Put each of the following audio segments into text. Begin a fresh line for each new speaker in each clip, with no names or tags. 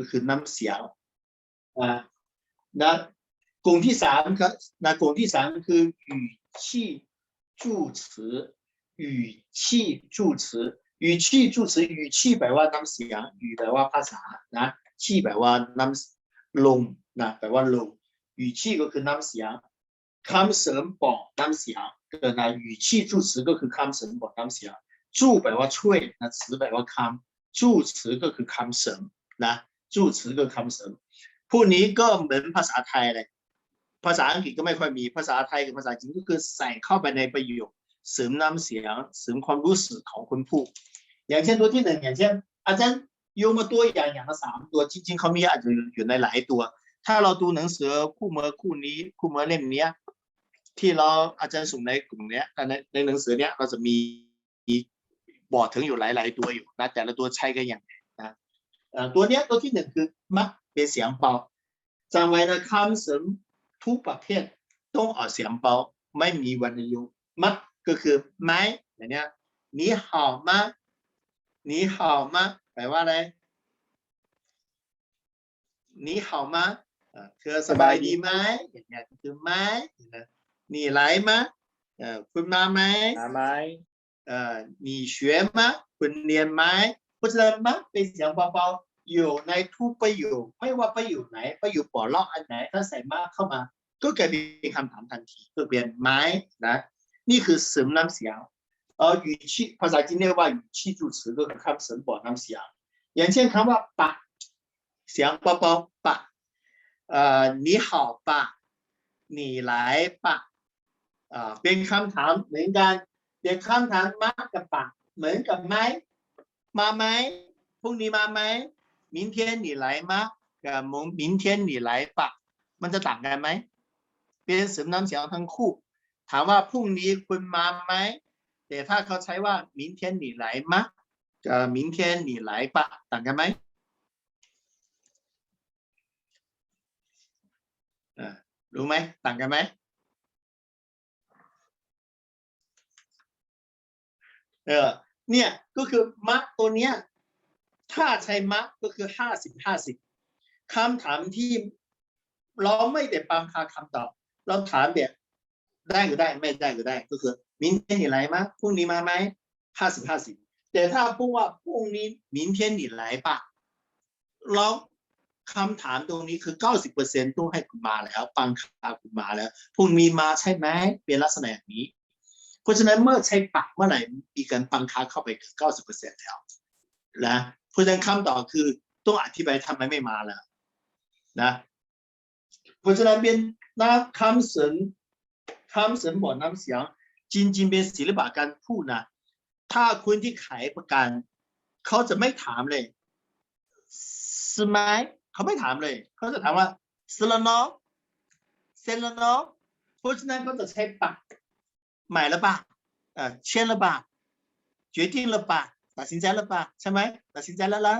ก็คือน้ำเสียงอ่านะกลุ่มที่สามครับนะกลุ่มที่สามคือ语气助词语气助词语气助词语气แปลว่าน้ำเสียง语แปลว่าภาษานะ气แปลว่าน้ำลมนะแปลว่าลม语气ก็คือน้ำเสียงคำเสริมบอกน้ำเสียงก็นะ语气助词ก็คือคำเสริมบอกน้ำเสียง助แปลว่าช่วยนะ词แปลว่าคำ助词ก็คือคำเสริมนะ 助词ก็คำเสริมพวกนี้ก็เหมือนภาษาไทยเลย ภาษาอังกฤษก็ไม่ค่อยมีภาษาไทยกับภาษาจีนก็คือใส่เข้าไปในประโยคเสริมน้ำเสียงเสริมความรู้สึกของคนพูดอย่างเช่นตัวที่หนึ่งอย่างเช่น อาจารย์โยงมาตัวอย่างอย่างละสามตัวจริง ๆเขามีอาจจะอยู่ในหลายตัว ถ้าเราดูหนังสือคู่มือคู่นี้คู่มือเล่มเนี้ยที่เราอาจารย์ส่งในกลุ่มเนี้ยในในหนังสือเนี้ยเราจะมีบอกถึงอยู่หลาย ๆ ตัวอยู่นะแต่ละตัวใช้กันอย่างไร ตัวเนี้ยตัวที่หนึ่งคือมักเป็นเสียงเบาจำไว้นะคำเสริม ทุกประเภทต้องออกเสียงเบาไม่มีวรรณยุกต์มักก็คือไหมอย่างเนี้ย你好吗你好吗แปลว่าอะไร你好吗เอ่อเธอสบายดีไหมอย่างเงี้ยคือไหมนะ你来吗เอ่อคุณมาไหม
มาไหม
เอ่อ你学吗คุณเรียนไหมเพราะฉะนั้นมักเป็นเสียงเบาๆ อยู่ในทุกประโยคไม่ว่าประโยคไหนประโยคปลอกลอกอันไหน ถ้าใส่มากเข้ามา ก็กลายเป็นคำถามทันทีก็เป็นไหมนะ นี่คือเสริมน้ำเสียงเออ语气ภาษาจีนเรียกว่า语气助词ก็คือคำเสริมบอกน้ำเสียง อย่างเช่นคำว่าปะเสียงเบาๆปะเอ่อ你好ปะ你来ปะอ่าเป็นคำถามเหมือนกันเด็กคำถามมากับปะเหมือนกับไหมมาไหมพรุ่งนี้มาไหม 明天你来吗เยนหมากับมงมินเทีมันจะต่างกันไหมเปลี่ยนสำนำเสียงทั้งคู่ ถามว่าพรุ่งนี้คุณมาไหมแต่ถ้าเขาใช้ว่ามินเทียนหนีไหลมากับมินเทีไหลปะ ต่างกันไหมรู้ไหมต่างกันไหมเออเนี่ยก็คือมะตัวเนี้ย ถ้าใช้มรรคก็คือห้าสิบห้าสิบคำถามที่เราไม่ได้ปังคาคำตอบ เราถามแบบได้ก็ได้ไม่ได้ก็ได้ ก็คือมินเทนหนีไหมาพรุ่งนี้มาไหมห้าสิบห้าสิบแต่ถ้าพูดว่าพรุ่งนี้มินเทนหนีไหปะเราคำถามตรงนี้คือเก้าสิบเปอร์เซ็นต้องให้คุณมาแล้ว ปังคาคุณมาแล้วพรุ่งนี้มาใช่ไหมเป็นลักษณะอย่างนี้ เพราะฉะนั้นเมื่อใช้ปากเมื่อไหร่มีการปังคาเข้าไปเก้าสิบเปอร์เซ็นต์แล้วนะ เพราะฉะนั้นคำตอบคือต้องอธิบายทำไมไม่มาแล้วนะ เพราะฉะนั้นเป็นนะคำเสริมคำเสริมบอกน้ำเสียงจริงๆเป็นศิลปะการพูดนะ ถ้าคนที่ขายประกัน เขาจะไม่ถามเลยสมัยเขาไม่ถามเลย เขาจะถามว่าสลนอเซลนอเพราะฉะนั้นเขาจะใช้ปากหมายละปะเอ่อเช่นละปะ决定了吧 ตัดสินใจแล้วปะใช่ไหมตัดสินใจแล้วละ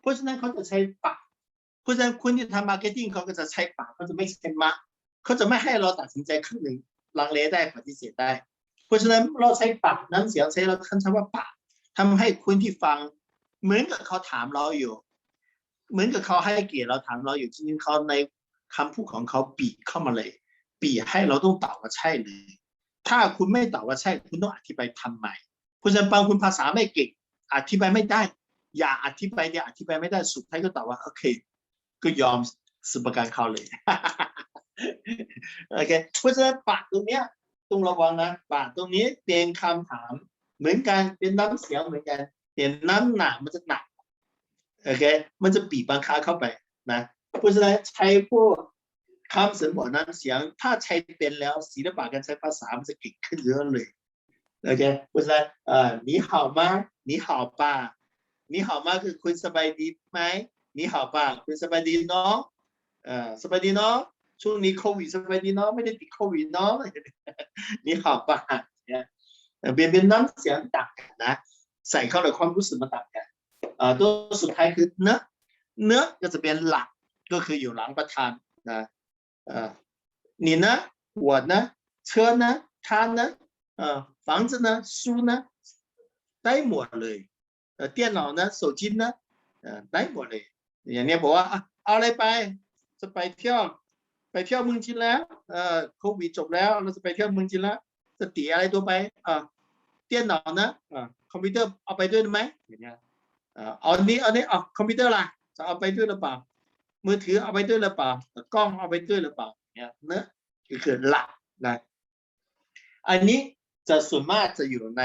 เพราะฉะนั้นเขาจะใช้ปากเพราะฉะนั้นคนที่ทำมาร์เก็ตติ้งเขาก็จะใช้ปากเขาจะไม่ใช้มะเขาจะไม่ให้เราตัดสินใจครึ่งหนึ่งลังเลได้ปฏิเสธได้ เพราะฉะนั้นเราใช้ปากน้ำเสียงใช้เราคันคำว่าปากทำให้คนที่ฟัง เหมือนกับเขาถามเราอยู่ เหมือนกับเขาให้เกียรติเราถามเราอยู่จริงๆเขาในคำพูดของเขาปีเข้ามาเลย ปีให้เราต้องตอบว่าใช่เลย ถ้าคุณไม่ตอบว่าใช่ คุณต้องอธิบายทำไมเพราะฉะนั้นบางคุณภาษาไม่เก่ง อธิบายไม่ได้ อย่าอธิบายเนี่ยอธิบายไม่ได้สุดท้ายก็ตอบว่าโอเค ก็ยอมซื้อประกันเขาเลยโอเคเพราะฉะนั้นปากตรงเนี้ยต้องระวังนะปากตรงนี้เป็นคำถาม เหมือนกันเป็นน้ำเสียงเหมือนกันแต่น้ำหนักมันจะหนักโอเคมันจะบีบบังคับเข้าไปนะเพราะฉะนั้นใช้พวกคำสมบอกน้ำเสียง ถ้าใช้เป็นแล้วศิลปะการใช้ภาษามันจะเก่งขึ้นเยอะเลย โอเค เพราะฉะนั้นเอ่อ你好吗你好吧你好吗คือคุณสบายดีไหม你好吧คุณสบายดีเนาะเอ่อสบายดีเนาะช่วงนี้โควิดสบายดีเนาะไม่ได้ติดโควิดเนาะ 你好吧เนี่ยเอ่อเป็นเป็นน้ำเสียงต่างกันนะ ใส่เข้าในความรู้สึกมันต่างกันเอ่อตัวสุดท้ายคือเนื้อเนื้อก็จะเป็นหลักก็คืออยู่หลังประธานนะเอ่อ你呢我呢车呢他呢 เอ่อ房子呢书呢ได้หมดเลยเอ่อ电脑呢手机呢เอ่อได้หมดเลย อย่างเนี้ยบอกว่าอ่ะเอาอะไรไป จะไปเที่ยว ไปเที่ยวเมืองจีนแล้ว เอ่อโควิดจบแล้ว เราจะไปเที่ยวเมืองจีนแล้วจะตีอะไรตัวไป อ่าเตี้ยนหนอนะอ่าคอมพิวเตอร์เอาไปด้วยไหมอย่างเงี้ยอ่าเอานี้เอานี้เอาคอมพิวเตอร์ล่ะ จะเอาไปด้วยหรือเปล่า มือถือเอาไปด้วยหรือเปล่ากล้องเอาไปด้วยหรือเปล่าเนี่ยเนอะก็คือหลักนะ อันนี้ จะส่วนมากจะอยู่ใน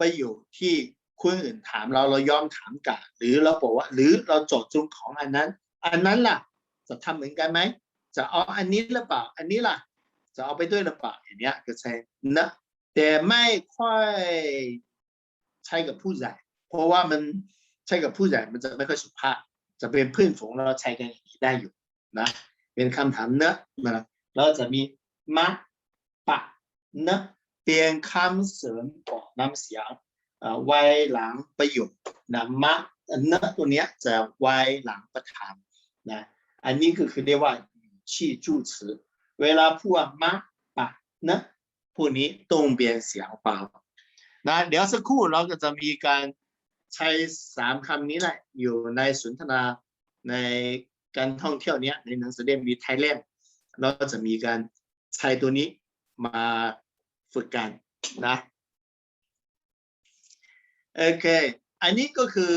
ประโยคที่คนอื่นถามเราเรายอมถามกลับหรือเราบอกว่า หรือเราโจดจงของอันนั้น อันนั้นล่ะ จะทำเหมือนกันไหมจะเอาอันนี้หรือเปล่า อันนี้ล่ะ จะเอาไปด้วยหรือเปล่าอย่างเนี้ยก็ใช่นะแต่ไม่ค่อยใช้กับผู้ใหญ่เพราะว่ามันใช้กับผู้ใหญ่มันจะไม่ค่อยสุภาพ จะเป็นเพื่อนฝูงเราใช้กันอย่างนี้ได้อยู่นะเป็นคำถามเนอะนะแล้วจะมีมะปะเนอะ เปลี่ยนคำเสริมก่อนน้ำเสียงไว้หลังประโยคนะมะเนตัวเนี้ยจะไว้หลังประธานนะอันนี้ก็คือเรียกว่าชื่อจู词เวลาพูดมะปะเนะพวกนี้ต้องเปลี่ยนเสียงเปล่านะเดี๋ยวสักครู่เราก็จะมีการใช้สามคำนี้แหละอยู่ในสนทนาในการท่องเที่ยวเนี้ยในหนังสือเล่มมีไทยเล่มเราจะมีการใช้ตัวนี้มา ฝึกกันนะ โอเค อันนี้ก็คือ